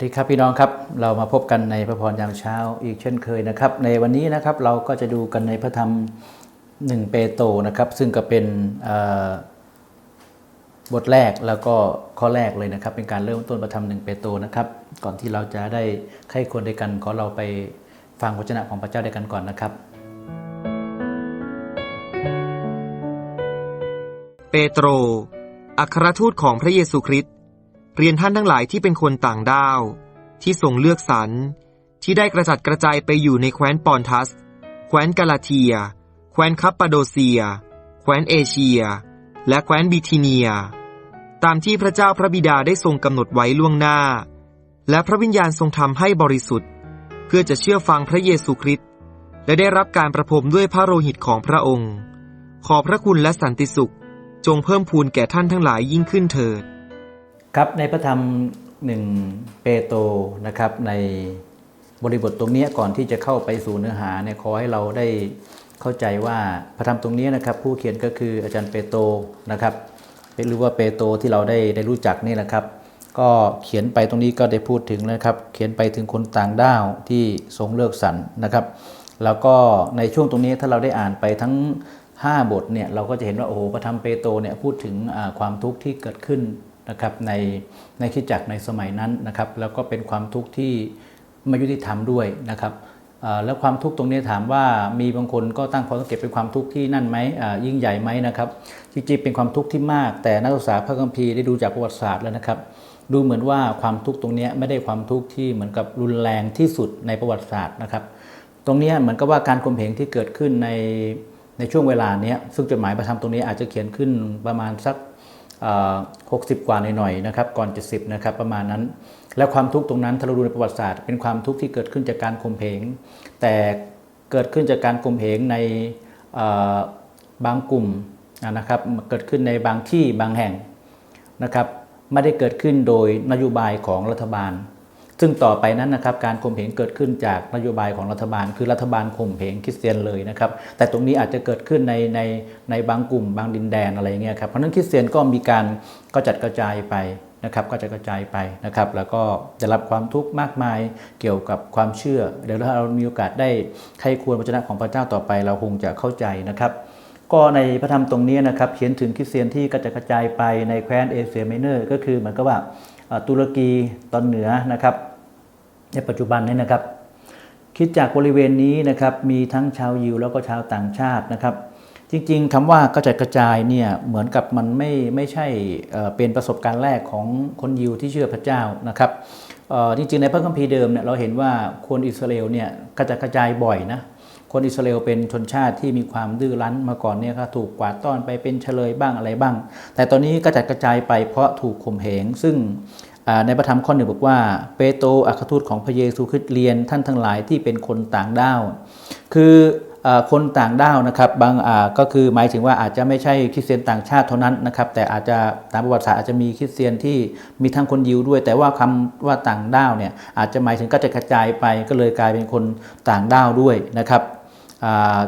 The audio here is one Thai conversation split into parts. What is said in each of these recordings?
สวัสดีครับพี่น้องครับเรามาพบกันในพระพรยามเช้าอีกเช่นเคยนะครับ ในวันนี้นะครับเราก็จะดูกันในพระธรรมหนึ่งเปโตรนะครับ ซึ่งก็เป็นบทแรกแล้วก็ข้อแรกเลยนะครับ เป็นการเริ่มต้นพระธรรมหนึ่งเปโตรนะครับ ก่อนที่เราจะได้ไข้ควรด้วยกันขอเราไปฟังวจนะของพระเจ้าด้วยกันก่อนนะครับ เปโตรอัครทูตของพระเยซูคริสต์ เรียนท่านทั้งหลายที่เป็นคนต่างด้าว ที่ทรงเลือกสรรที่ได้กระจัดกระจายไปอยู่ในแคว้นปอนทัส แคว้นกาลาเทีย แคว้นคัปปาโดเซีย แคว้นเอเชีย และแคว้นบิทิเนีย ตามที่พระเจ้าพระบิดาได้ทรงกำหนดไว้ล่วงหน้า และพระวิญญาณทรงทำให้บริสุทธิ์ เพื่อจะเชื่อฟังพระเยซูคริสต์และได้รับการประพรมด้วยพระโลหิตของพระองค์ ขอพระคุณและสันติสุข จงเพิ่มพูนแก่ท่านทั้งหลายยิ่งขึ้นเถิด ครับในพระธรรมหนึ่งเปโตรนะครับในบริบทตรงนี้ก่อนที่จะเข้าไปสู่เนื้อหาเนี่ยขอให้เราได้เข้าใจว่าพระธรรมตรงนี้นะครับ ผู้เขียนก็คืออาจารย์เปโตรนะครับหรือว่าเปโตรที่เราได้ได้รู้จักนี่แหละครับ ก็เขียนไปตรงนี้ก็ได้พูดถึงนะครับ เขียนไปถึงคนต่างด้าวที่ทรงเลือกสรรนะครับ แล้วก็ในช่วงตรงนี้ถ้าเราได้อ่านไปทั้ง 5 บทเนี่ยเราก็จะเห็นว่าโอ้โหพระธรรมเปโตรเนี่ยพูดถึงความทุกข์ที่เกิดขึ้น นะครับในในคิดจักในสมัยนั้นนะครับ แล้วก็เป็นความทุกข์ที่ไม่ยุติธรรมด้วยนะครับแล้วความทุกข์ตรงนี้ถามว่ามีบางคนก็ตั้งข้อสังเกตเป็นความทุกข์ที่นั่นไหมยิ่งใหญ่ไหมนะครับจริงๆเป็นความทุกข์ที่มาก แต่นักศึกษาพระคัมภีร์ได้ดูจากประวัติศาสตร์แล้วนะครับ ดูเหมือนว่าความทุกข์ตรงนี้ไม่ได้ความทุกข์ที่เหมือนกับรุนแรงที่สุดในประวัติศาสตร์นะครับ ตรงนี้เหมือนกับว่าการข่มเหงที่เกิดขึ้นในในช่วงเวลาเนี้ยซึ่งจดหมายประทำตรงนี้อาจจะเขียนขึ้นประมาณสัก หกสิบกว่าหน่อยๆนะครับก่อน 70นะครับประมาณนั้น แล้วความทุกข์ตรงนั้นถ้าเราดูในประวัติศาสตร์ เป็นความทุกข์ที่เกิดขึ้นจากการข่มเหงแต่เกิดขึ้นจากการข่มเหงในบางกลุ่มนะครับเกิดขึ้นในบางที่บางแห่งนะครับไม่ได้เกิดขึ้นโดยนโยบายของรัฐบาล ซึ่งต่อไปนั้นนะครับการข่มเหงเกิดขึ้นจากนโยบายของรัฐบาล คือรัฐบาลข่มเหงคริสเตียนเลยนะครับแต่ตรงนี้อาจจะเกิดขึ้นในในในบางกลุ่มบางดินแดนอะไรเงี้ยครับเพราะนั้นคริสเตียนก็มีการก็จัดกระจายไปนะครับก็จะกระจายไปนะครับ แล้วก็ได้รับความทุกข์มากมายเกี่ยวกับความเชื่อ เดี๋ยวถ้าเรามีโอกาสได้ใครควรพระชนะของพระเจ้าต่อไปเราคงจะเข้าใจนะครับ ก็ในพระธรรมตรงนี้นะครับเขียนถึงคริสเตียนที่กระจายกระจายไปในแคว้นเอเชียไมเนอร์ก็คือเหมือนกับว่าตุรกีตอนเหนือนะครับ ในปัจจุบันนี้นะครับ คิดจากบริเวณนี้นะครับมีทั้งชาวยิวแล้วก็ชาวต่างชาตินะครับ จริงๆคำว่ากระจายกระจายเนี่ยเหมือนกับมันไม่ไม่ใช่เป็นประสบการณ์แรกของคนยิวที่เชื่อพระเจ้านะครับจริงๆในพระคัมภีร์เดิมเนี่ยเราเห็นว่าคนอิสราเอลเนี่ยกระจายกระจายบ่อยนะคนอิสราเอลเป็นชนชาติที่มีความดื้อรั้นมาก่อนเนี่ยก็ถูกกวาดต้อนไปเป็นเฉลยบ้างอะไรบ้าง แต่ตอนนี้กระจัดกระจายไปเพราะถูกข่มเหงซึ่ง ในพระธรรมข้อหนึ่งบอกว่า เปโตรอัครทูตของพระเยซูคริสต์เรียนท่านทั้งหลายที่เป็นคนต่างด้าว คืออคนต่างด้าวนะครับบางก็คือหมายถึงว่าอาจจะไม่ใช่คริสเตียนต่างชาติเท่านั้นนะครับ แต่อาจจะตามประวัติศาสตร์อาจจะมีคริสเตียนที่มีทั้งคนยิวด้วย แต่ว่าคำว่าต่างด้าวเนี่ยอาจจะหมายถึงกระจัดกระจายไปก็เลยกลายเป็นคนต่างด้าวด้วยนะครับ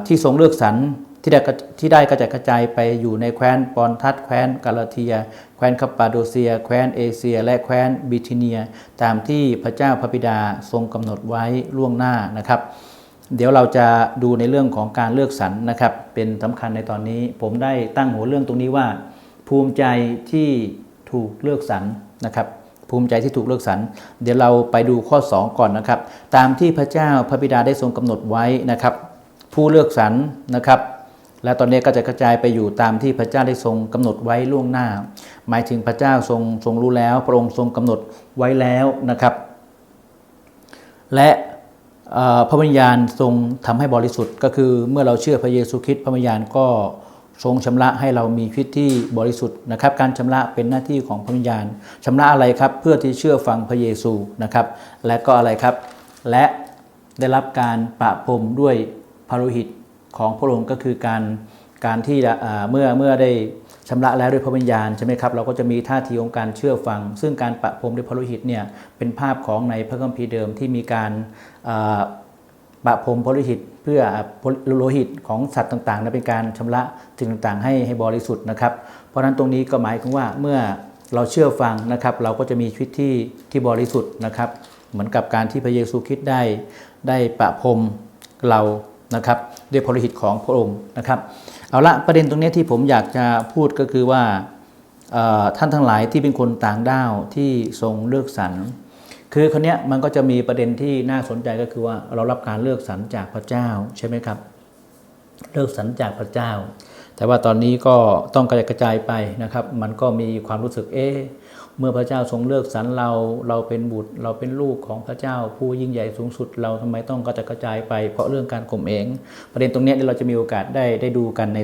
ที่ทรงเลือกสรร ที่ได้กระที่ได้กระจายกระจายไปอยู่ในแคว้นปอนทัสแคว้นกาลาเทีย แคว้นคัปาโดเซีย แคว้นเอเชีย และแคว้นบิทิเนีย ตามที่พระเจ้าพระบิดาทรงกำหนดไว้ล่วงหน้านะครับ เดี๋ยวเราจะดูในเรื่องของการเลือกสรรนะครับ เป็นสำคัญในตอนนี้ ผมได้ตั้งหัวเรื่องตรงนี้ว่า ภูมิใจที่ถูกเลือกสรรนะครับภูมิใจที่ถูกเลือกสรร เดี๋ยวเราไปดูข้อ 2 ก่อนนะครับ ตามที่พระเจ้าพระบิดาได้ทรงกำหนดไว้นะครับ ผู้เลือกสรรนะครับ และตอนนี้ก็จะกระจายไปอยู่ตามที่พระเจ้าได้ทรงกำหนดไว้ล่วงหน้า หมายถึงพระเจ้าทรงทรงรู้แล้วพระองค์ทรงกำหนดไว้แล้วนะครับ และพระวิญญาณทรงทำให้บริสุทธิ์ ก็คือเมื่อเราเชื่อพระเยซูคริสต์พระวิญญาณก็ทรงชำระให้เรามีชีวิตที่บริสุทธิ์นะครับ การชำระเป็นหน้าที่ของพระวิญญาณชำระอะไรครับเพื่อที่เชื่อฟังพระเยซูนะครับ และก็อะไรครับ และได้รับการประพรมด้วยพระโลหิต ของพระองค์ก็คือการการที่เมื่อเมื่อได้ชำระแล้วด้วยพระวิญญาณใช่ไหมครับเราก็จะมีท่าทีของการเชื่อฟัง ซึ่งการประพรมด้วยพระโลหิตเนี่ยเป็นภาพของในพระคัมภีร์เดิมที่มีการอ่าปะพรมพระโลหิตเพื่อโลหิตของสัตว์ต่างๆนั้นเป็นการชำระสิ่งต่างๆ ให้ให้บริสุทธิ์นะครับ เพราะฉะนั้นตรงนี้ก็หมายถึงว่าเมื่อเราเชื่อฟังนะครับ เราก็จะมีชีวิตที่ที่บริสุทธิ์นะครับ เหมือนกับการที่พระเยซูคริสต์ได้ได้ประพรมเรา นะครับด้วยพระฤทธิ์ของพระองค์นะครับเอาละประเด็นตรงนี้ที่ผมอยากจะพูดก็คือว่าท่านทั้งหลายที่เป็นคนต่างด้าวที่ทรงเลือกสรรคือคนนี้มันก็จะมีประเด็นที่น่าสนใจก็คือว่าเรารับการเลือกสรรจากพระเจ้าใช่ไหมครับ เลิกสรรจากพระเจ้า แต่ว่าตอนนี้ก็ต้องกระจายกระจายไปนะครับ มันก็มีความรู้สึกเอ๊ะ เมื่อพระเจ้าทรงเลือกสรรเราเราเป็นบุตร เราเป็นลูกของพระเจ้าผู้ยิ่งใหญ่สูงสุด เราทำไมต้องกระจายกระจายไปเพราะเรื่องการข่มเหงประเด็นตรงนี้เราจะมีโอกาสได้ได้ดูกันใน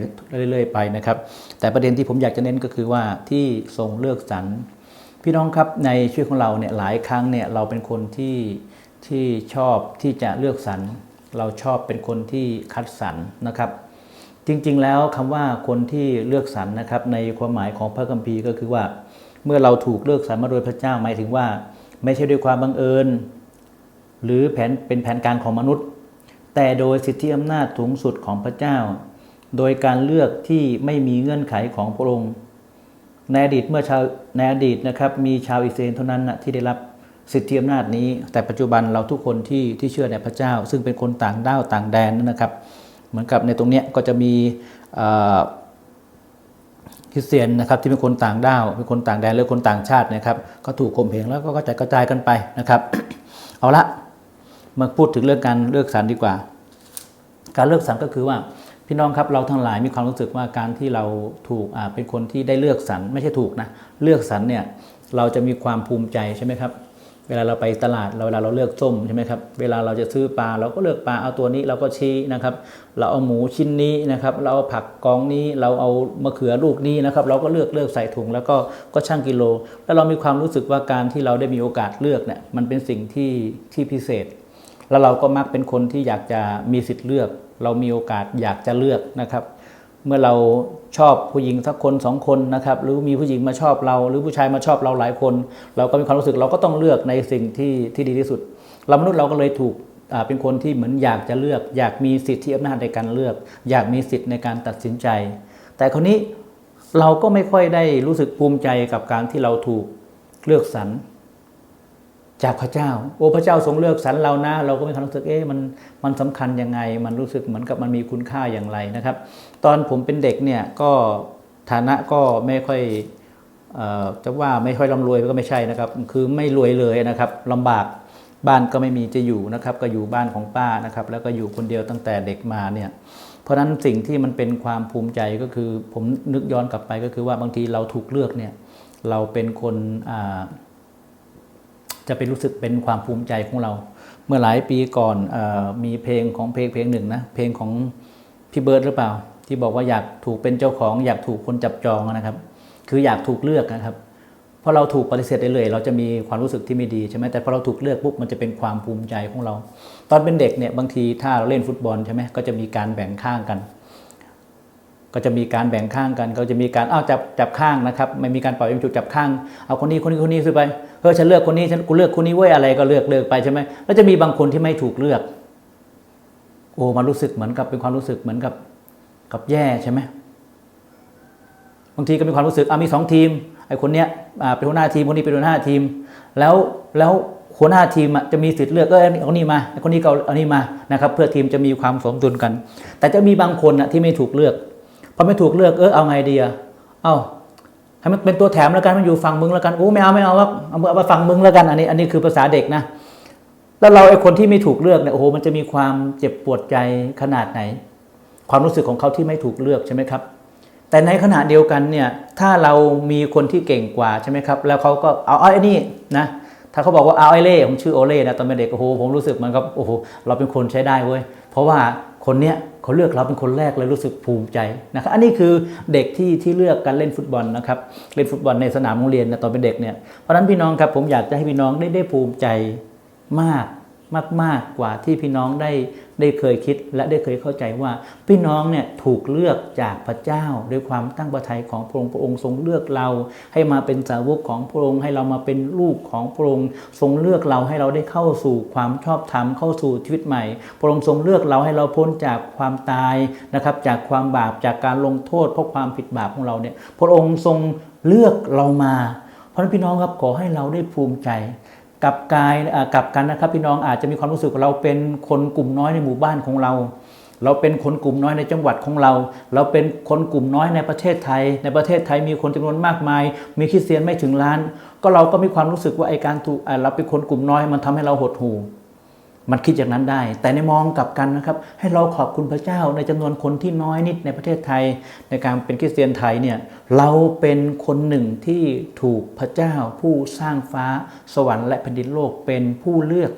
เรื่อย ๆ ไปนะครับ แต่ประเด็นที่ผมอยากจะเน้นก็คือว่าที่ทรงเลือกสรรพี่น้องครับในชีวิตของเราเนี่ยหลายครั้งเนี่ยเราเป็นคนที่ที่ชอบที่จะเลือกสรรเราชอบเป็นคนที่คัดสรรนะครับจริงๆ แล้วคำว่าคนที่เลือกสรรนะครับในความหมายของพระคัมภีร์ก็คือว่า เมื่อเราถูกเลือกสรรมาโดยพระเจ้าหมายถึงว่า ไม่ใช่ด้วยความบังเอิญ หรือแผนเป็นแผนการของมนุษย์ แต่โดยสิทธิอำนาจสูงสุดของพระเจ้า โดยการเลือกที่ไม่มีเงื่อนไขของพระองค์ในอดีตเมื่อชาวในอดีตนะครับมีชาวอิสราเอลเท่านั้นนะที่ได้รับสิทธิอำนาจนี้ แต่ปัจจุบันเราทุกคนที่ที่เชื่อในพระเจ้า ซึ่งเป็นคนต่างด้าวต่างแดนนั่นนะครับ เหมือนกับในตรงเนี้ยก็จะมีอ ริสเตียนนะครับที่เป็นคนต่างด้าวเป็นคนต่างแดนหรือคนต่างชาตินะครับ ก็ถูกข่มเหงแล้วก็กระจายกระจายกันไปนะครับเอาละมาพูดถึงเรื่องการเลือกสรรดีกว่า การเลือกสรรก็คือว่าพี่น้องครับเราทั้งหลายมีความรู้สึกว่าการที่เราถูกเป็นคนที่ได้เลือกสรรไม่ใช่ถูกนะเลือกสรรเนี่ยเราจะมีความภูมิใจใช่ไหมครับ เวลาเราไปตลาดเราเวลาเราเลือกส้มใช่ไหมครับเวลาเราจะซื้อปลาเราก็เลือกปลาเอาตัวนี้เราก็ชี้นะครับ เราเอาหมูชิ้นนี้นะครับ เราเอาผักกองนี้เราเอามะเขือลูกนี้นะครับ เราก็เลือกเลือกใส่ถุงแล้วก็ก็ชั่งกิโล แล้วเรามีความรู้สึกว่าการที่เราได้มีโอกาสเลือกเนี่ยมันเป็นสิ่งที่ที่พิเศษ แล้วเราก็มักเป็นคนที่อยากจะมีสิทธิ์เลือก เรามีโอกาสอยากจะเลือกนะครับ เมื่อเราชอบผู้หญิงสักคนสองคนนะครับ หรือมีผู้หญิงมาชอบเรา หรือผู้ชายมาชอบเราหลายคน เราก็มีความรู้สึกเราก็ต้องเลือกในสิ่งที่ที่ดีที่สุด เรามนุษย์เราก็เลยถูกเป็นคนที่เหมือนอยากจะเลือก อยากมีสิทธิอำนาจในการเลือก อยากมีสิทธิในการตัดสินใจ แต่คนนี้เราก็ไม่ค่อยได้รู้สึกภูมิใจกับการที่เราถูกเลือกสรร จากพระเจ้า โอ้พระเจ้าทรงเลือกสรรเรานะ เราก็มีความรู้สึกเอ๊ะมันมันสำคัญยังไง มันรู้สึกเหมือนกับมันมีคุณค่าอย่างไรนะครับ ตอนผมเป็นเด็กเนี่ยก็ฐานะก็ไม่ค่อยจะว่าไม่ค่อยร่ำรวยก็ไม่ใช่นะครับ คือไม่รวยเลยนะครับลำบากบ้านก็ไม่มีจะอยู่นะครับ ก็อยู่บ้านของป้านะครับ แล้วก็อยู่คนเดียวตั้งแต่เด็กมาเนี่ยเพราะฉะนั้นสิ่งที่มันเป็นความภูมิใจก็คือผมนึกย้อนกลับไปก็คือว่าบางทีเราถูกเลือกเนี่ยเราเป็นคนอ่า จะเป็นรู้สึกเป็นความภูมิใจของเรา เมื่อหลายปีก่อนออมีเพลงของเพลงเพลงหนึ่งนะเพลงของพี่เบิร์ดหรือเปล่า ที่บอกว่าอยากถูกเป็นเจ้าของ อยากถูกคนจับจองนะครับ คืออยากถูกเลือกนะครับพราะเราถูกปฏิเสธได้เลยเราจะมีความรู้สึกที่ไม่ดีใช่ไหมแต่พอเราถูกเลือกปุ๊บมันจะเป็นความภูมิใจของเรา ตอนเป็นเด็กเนี่ยบางทีถ้าเราเล่นฟุตบอลใช่ไหมก็จะมีการแบ่งข้างกัน ก็จะมีการแบ่งข้างกันก็จะมีการอ้าวจับจับข้างนะครับไม่มีการปล่อยเป็นจุดจับข้างเอาคนนี้คนนี้คนนี้ซื้อไปเออฉันเลือกคนนี้ฉันกูเลือกคนนี้เว้ยอะไรก็เลือกเลือกไปใช่ไหมแล้วจะมีบางคนที่ไม่ถูกเลือก โอ้มันรู้สึกเหมือนกับเป็นความรู้สึกเหมือนกับกับแย่ใช่ไหมบางทีก็มีความรู้สึกอะมีสองทีมไอ้คนเนี้ยอ่าเป็นหัวหน้าทีมคนนี้เป็นหัวหน้าทีม แล้วแล้วหัวหน้าทีมอะจะมีสิทธิ์เลือกเออเอานนี้มาไอ้คนนี้ก็เอาอันนี้มานะครับ เพื่อทีมจะมีความสมดุลกัน แต่จะมีบางคนอะที่ไม่ถูกเลือก พอไม่ถูกเลือกเออเอาไงดีอะเอาให้มันเป็นตัวแถมแล้วกันมันอยู่ฝั่งมึงแล้วกันโอ้ไม่เอาไม่เอาว่าเอาเอามาฝั่งมึงแล้วกันอันนี้ อันนี้คือภาษาเด็กนะแล้วเราไอ้คนที่ไม่ถูกเลือกเนี่ยโอ้โหมันจะมีความเจ็บปวดใจขนาดไหน ความรู้สึกของเขาที่ไม่ถูกเลือกใช่ไหมครับ แต่ในขณะเดียวกันเนี่ยถ้าเรามีคนที่เก่งกว่าใช่ไหมครับ แล้วเขาก็เอาไอ้นี่นะถ้าเขาบอกว่าเอาไอ้เล่ผมชื่อโอเล่นะตอนเป็นเด็กโอ้โหผมรู้สึกเหมันกับโอ้โหเราเป็นคนใช้ได้เว้ยเพราะว่า คนเนี้ยเขาเลือกเราเป็นคนแรกเลยรู้สึกภูมิใจนะครับอันนี้คือเด็กที่ที่เลือกการเล่นฟุตบอลนะครับเล่นฟุตบอลในสนามโรงเรียนนะตอนเป็นเด็กเนี่ยเพราะฉะนั้นพี่น้องครับผมอยากจะให้พี่น้องได้ได้ภูมิใจมาก มากมากกว่าที่พี่น้องได้ได้เคยคิดและได้เคยเข้าใจว่า พี่น้องเนี่ยถูกเลือกจากพระเจ้าด้วยความตั้งประทัยของพระองค์พระองค์ทรงเลือกเรา ให้มาเป็นสาวกของพระองค์ให้เรามาเป็นลูกของพระองค์ทรงเลือกเราให้เราได้เข้าสู่ความชอบธรรมเข้าสู่ชีวิตใหม่ พระองค์ทรงเลือกเราให้เราพ้นจากความตายนะครับจากความบาปจากการลงโทษเพราะความผิดบาปของเราเนี่ยพระองค์ทรงเลือกเรามา เพราะฉะนั้นพี่น้องครับขอให้เราได้ภูมิใจ กับกายกับกันนะครับพี่น้องอาจจะมีความรู้สึกเราเป็นคนกลุ่มน้อยในหมู่บ้านของเรา เราเป็นคนกลุ่มน้อยในจังหวัดของเรา เราเป็นคนกลุ่มน้อยในประเทศไทย ในประเทศไทยมีคนจำนวนมากมาย มีคริสเตียนไม่ถึงล้าน ก็เราก็มีความรู้สึกว่าไอการถูกเราเป็นคนกลุ่มน้อยมันทำให้เราหดหู่ มันคิดอย่างนั้นได้ แต่ในมองกลับกันนะครับ ให้เราขอบคุณพระเจ้าในจำนวนคนที่น้อยนิดในประเทศไทย ในการเป็นคริสเตียนไทยเนี่ยเราเป็นคนหนึ่งที่ถูกพระเจ้าผู้สร้างฟ้าสวรรค์และแผ่นดินโลกเป็นผู้เลือก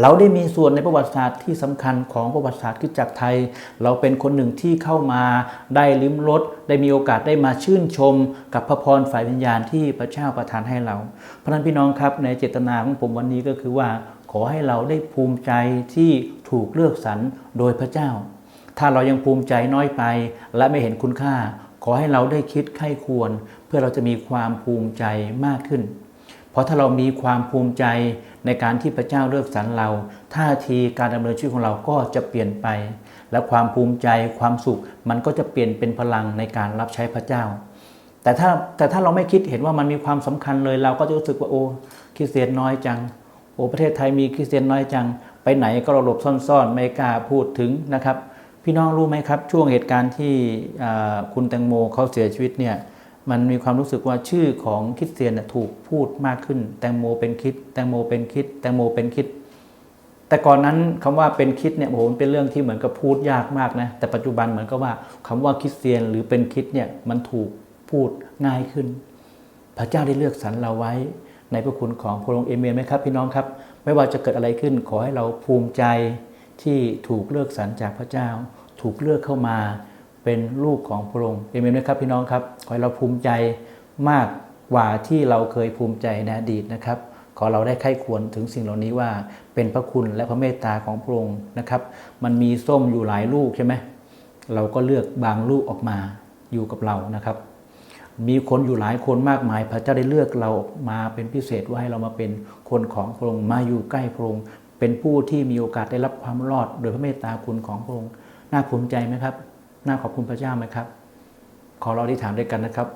เราได้มีส่วนในประวัติศาสตร์ที่สำคัญของประวัติศาสตร์คริสตจักรไทย เราเป็นคนหนึ่งที่เข้ามาได้ลิ้มรสได้มีโอกาสได้มาชื่นชม กับพระพรฝ่ายวิญญาณที่พระเจ้าประทานให้เราเพราะนั้นพี่น้องครับในเจตนาของผมวันนี้ก็คือว่า ขอให้เราได้ภูมิใจที่ถูกเลือกสรรโดยพระเจ้า ถ้าเรายังภูมิใจน้อยไป และไม่เห็นคุณค่า ขอให้เราได้คิดไข้ควร เพื่อเราจะมีความภูมิใจมากขึ้น เพราะถ้าเรามีความภูมิใจในการที่พระเจ้าเลือกสรรเรา ท่าทีการดำเนินชีวิตของเราก็จะเปลี่ยนไป และความภูมิใจความสุขมันก็จะเปลี่ยนเป็นพลังในการรับใช้พระเจ้าแต่ถ้าแต่ถ้าเราไม่คิดเห็นว่ามันมีความสำคัญเลยเราก็จะรู้สึกว่าโอ้คริสเตียนน้อยจัง โอ้ประเทศไทยมีคริสเตียนน้อยจัง ไปไหนก็ราหลบซ่อนๆ ไม่กล้าพูดถึงนะครับ พี่น้องรู้ไหมครับ ช่วงเหตุการณ์ที่คุณแตงโมเขาเสียชีวิตเนี่ยมันมีความรู้สึกว่าชื่อของคริสเตียนถูกพูดมากขึ้น แตงโมเป็นคิด แตงโมเป็นคิด แตงโมเป็นคิด แต่ก่อนนั้นคำว่าเป็นคิดเนี่ยโอ้โหเป็นเรื่องที่เหมือนกับพูดยากมากนะแต่ปัจจุบันเหมือนกับว่าคำว่าคริสเตียนหรือเป็นคิดเนี่ยมันถูกพูดง่ายขึ้น พระเจ้าได้เลือกสรรเราไว้ ในพระคุณของพระองค์เอเมนไหมครับพี่น้องครับ ไม่ว่าจะเกิดอะไรขึ้นขอให้เราภูมิใจที่ถูกเลือกสรรจากพระเจ้า ถูกเลือกเข้ามาเป็นลูกของพระองค์เอเมนไหมครับพี่น้องครับขอให้เราภูมิใจมากกว่าที่เราเคยภูมิใจในอดีตนะครับ ขอเราได้ไข้ควรถึงสิ่งเหล่านี้ว่าเป็นพระคุณและพระเมตตาของพระองค์นะครับ มันมีส้มอยู่หลายลูกใช่ไหมเราก็เลือกบางลูกออกมาอยู่กับเรานะครับ มีคนอยู่หลายคนมากมาย พระเจ้าได้เลือกเรามาเป็นพิเศษว่าให้เรามาเป็นคนของพระองค์มาอยู่ใกล้พระองค์เป็นผู้ที่มีโอกาสได้รับความรอด โดยพระเมตตาคุณของพระองค์น่าภูมิใจไหมครับน่าขอบคุณพระเจ้าไหมครับ ขอเราอธิษฐานด้วยกันนะครับ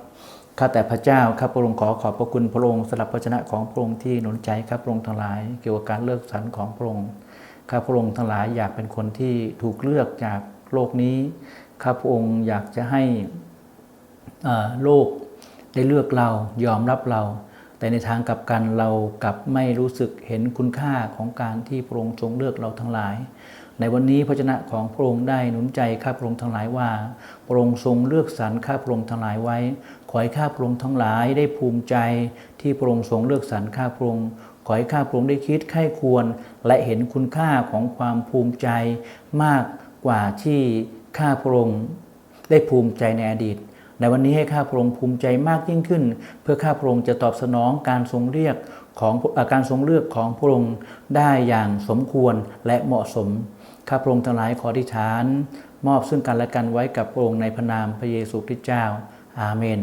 ข้าแต่พระเจ้าข้าพระองค์ขอขอบพระคุณพระองค์สำหรับพระชนะของพระองค์ที่หนุนใจข้าพระองค์ทั้งหลาย เกี่ยวกับการเลือกสรรของพระองค์ข้าพระองค์ทั้งหลายอยากเป็นคนที่ถูกเลือกจากโลกนี้ข้าพระองค์อยากจะให้ โลกได้เลือกเรายอมรับเรา แต่ในทางกลับกันเรากลับไม่รู้สึกเห็นคุณค่าของการที่พระองค์ทรงเลือกเราทั้งหลาย ในวันนี้พระชนะของพระองค์ได้หนุนใจข้าพระองค์ทั้งหลายว่า พระองค์ทรงเลือกสรรข้าพระองค์ทั้งหลายไว้ ขอให้ข้าพระองค์ทั้งหลายได้ภูมิใจ ที่พระองค์ทรงเลือกสรรข้าพระองค์ขอให้ข้าพระองค์ได้คิดไข้ควร และเห็นคุณค่าของความภูมิใจมากกว่าที่ข้าพระองค์ได้ภูมิใจในอดีต ในวันนี้ให้ข้าพระองค์ภูมิใจมากยิ่งขึ้น เพื่อข้าพระองค์จะตอบสนองการทรงเรียกของอการทรงเลือกของพระองค์ได้อย่างสมควรและเหมาะสม ข้าพระองค์ทั้งหลายขอที่ฐาน มอบซึ่งกันและกันไว้กับพระองค์ในพระนามพระเยซูคริสต์เจ้า อาเมน